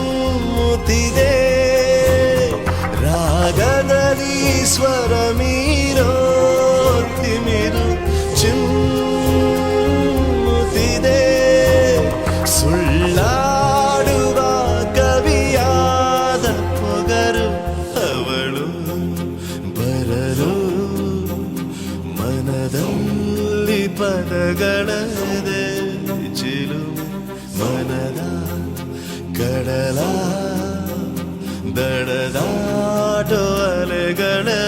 ಹೊಮ್ಮುತ್ತಿದೆ ರಾಗದಲ್ಲಿ ಸ್ವರ ಮೀರೋ ತಿಮಿರು ಚಿಮ್ಮುತ್ತಿದೆ ಸುಳ್ಳಾಡುವ ಕವಿಯಾದ ಪೊಗರು ಅವಳು ಬರಲು ಮನದಲ್ಲಿ ಪದಗಳದೆ ദടദാടോ അലകളേ